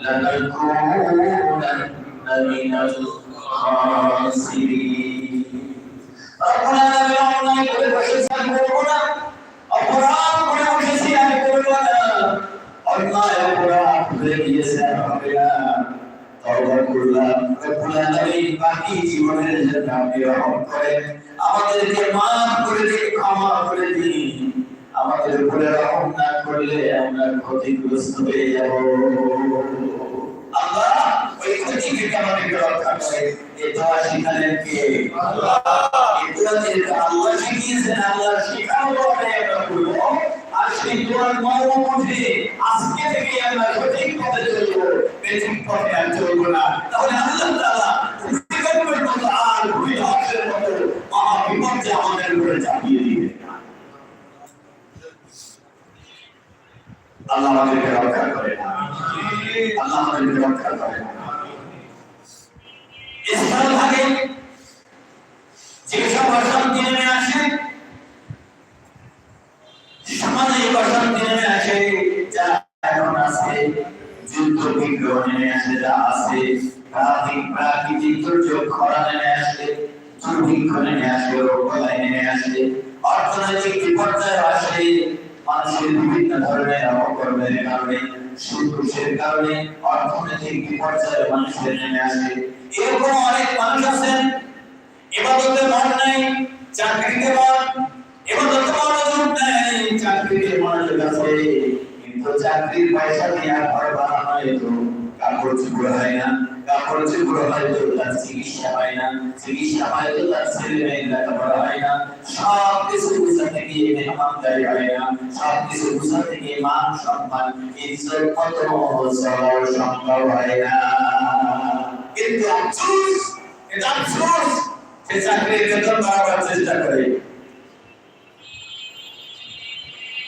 لنكونن من الخاسرين ربنا لم يعلم করে বসেছি আমি করবো না অপরাধ করে বসেছি আমি করবো না অন্যায় অপরাধ হয়ে গিয়েছে আর হবে না তওবা করলাম রব্বুল আলামিন বাকি জীবনের জন্য আপনি রহম করেন আমাদেরকে মাফ করে দিন ক্ষমা করে দিন আমাদের উপরে রহম না করলে আমরা ক্ষতিগ্রস্ত হয়ে যাব। আল্লাহ, ওই রক্ষা করে। দোয়া শিখালেন কে? আল্লাহ। আল্লাহ শিখিয়েছেন, আল্লাহ আমরা মতো আমাদের উপরে চাপিয়ে আল্লাহ আমাদেরকে রক্ষা করে। আল্লাহ আমাদেরকে রক্ষা করে। স্থল থাকে, যেসব অশান্তি নেমে আসে সামাজিক অশান্তি নেমে আসে, যা এখন আছে, যুদ্ধ বিগ্রহ নেমে আসে, যা আছে, প্রাকৃতিক প্রাকৃতিক দুর্যোগ, খরা নেমে আসে, দুর্ভিক্ষ নেমে আসে, রোগবালাই নেমে আসে, অর্থনৈতিক বিপর্যয় আসে, মানুষের অনেক মানুষ আছেন এবাদতে মন চাকরিতে মন চাকরিতে চাকরির পয়সা নিয়ে আর ঘর বানানো কাপড় চুপড় হয় না কাপড় চুপড় হয় তো তার চিকিৎসা হয় না, চিকিৎসা হয় তো তার ছেলে মেয়ে লেখাপড়া হয় না সব কিছু বুঝাতে গিয়ে মেহমানদারি হয় না সব কিছু বুঝাতে গিয়ে মান সম্মান, ইজ্জত কত চলার সম্ভব হয় না। কিন্তু আফসোস এটা আফসোস, সে চাকরির বেতন বাড়াবার চেষ্টা করে।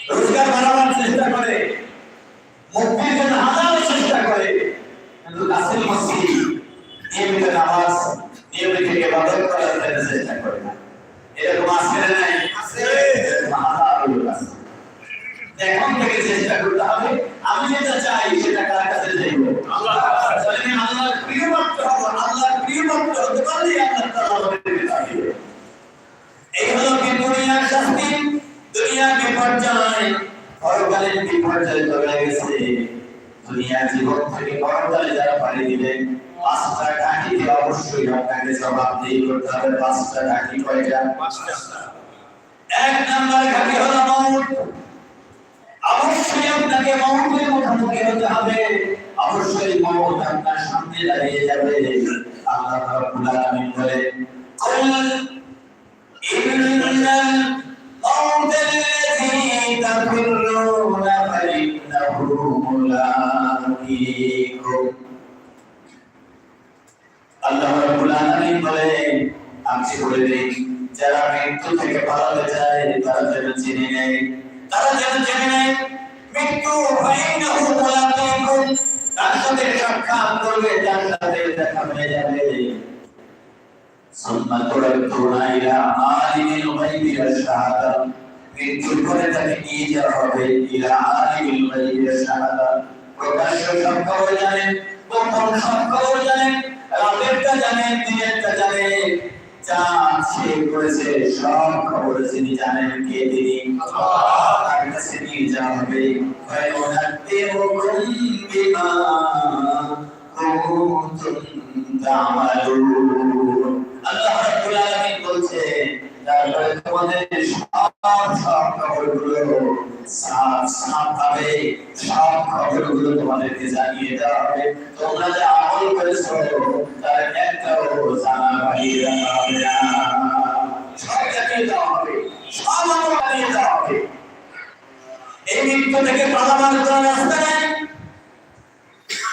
রোজগার বাড়াবার চেষ্টা করে। মুক্তির জন্য হাজার চেষ্টা করে কিন্তু কাসিল মসজিদ নিয়মিত নামাজ নিয়মিত ইবাদত করার জন্য চেষ্টা করে। না এরকম আছে না আছে হাজার লোক আছে। এখন থেকে চেষ্টা করতে হবে আমি যেটা চাই সেটা কার কাছে চাইব আল্লাহ আমি আল্লাহর প্রিয় ভক্ত হব আল্লাহর প্রিয় ভক্ত হতে পারলে আল্লাহ তাআলা আমাদেরকে চাইবে এই হলো কি দুনিয়ার শাস্তি? দুনিয়ার বিপর্যয়। পরকালীন বিপর্যয় চলে গেছে। দুনিয়ার জীবন থেকে পরকালে যারা পাড়ি দিবেন পাঁচটা ঘাঁটিতে অবশ্যই আপনাকে জবাবদিহি করতে হবে পাঁচটা ঘাঁটি কয়টা এক নাম্বার ঘাঁটি হলো মৌত অবশ্যই আপনাকে মৌতের মুখোমুখি হতে হবে অবশ্যই মৌত আপনার সামনে দাঁড়িয়ে যাবে আল্লাহ রাব্বুল আলামিন বলেন কুল ইন্নাল الموت الذي تفرون فإنه ملاقيكم আল্লাহ রাব্বুল আলামিন বলেন, আমি বলে দিই, যারা মৃত্যু থেকে পালাতে চায়, তারা যেন চিনে নেয়। তারা যেন চিনে নেয়, মৃত্যু ফাইনাহু মুলাকাতুন তার সাথে সাক্ষাৎ করবে তার সাথে দেখা হয়ে যাবে। সম্মান করে তোরাইরা আলিমুল গায়বি শাহাদা। মৃত্যুর পরে তাকে নিয়ে যাওয়া হবে, ইলা আলিমুল গায়বি শাহাদা। প্রকাশ্য সব খবর জানেন। গোপন সব খবর জানেন রাতেরটা জানেন দিনেরটা জানেন যা সে করেছে সব খবর তিনি জানেন কে তিনি তার কাছে নিয়ে যাওয়া হবে আল্লাহ রাব্বুল আলামিন তোমাদের সব সব খবরগুলো সাফ সাফ ভাবে সব খবরগুলো তোমাদেরকে জানিয়ে দেওয়া হবে তোমরা যা আমল করেছ তার একটাও জানা বাহির হবে না সব জানিয়ে দেওয়া হবে সব আমল জানিয়ে দেওয়া হবে এই মৃত্যু থেকে পালাবার কোনো রাস্তা নেই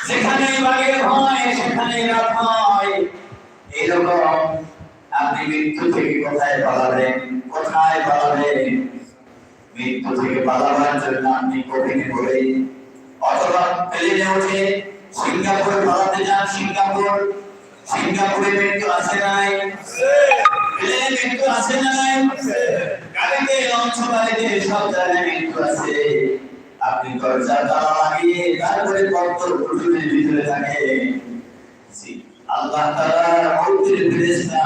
যেখানে বাঘের ভয় সেখানে রাত হয় এরকম আপনি মৃত্যু থেকে কোথায় পালাবেন কোথায় পালাবেন মৃত্যু থেকে পালাবার জন্য আপনি কঠিনে পড়ে অথবা প্লেনে উঠে সিঙ্গাপুর পালাতে যান সিঙ্গাপুর সিঙ্গাপুরে মৃত্যু আছে নাই প্লেনে মৃত্যু আছে নাই গাড়িতে লঞ্চ বাড়িতে সব জায়গায় মৃত্যু আছে আপনি দরজা তালা লাগিয়ে তারপরে কত কুটুমের ভিতরে থাকে আল্লাহ তাআলা মৌতের ফেরেশতা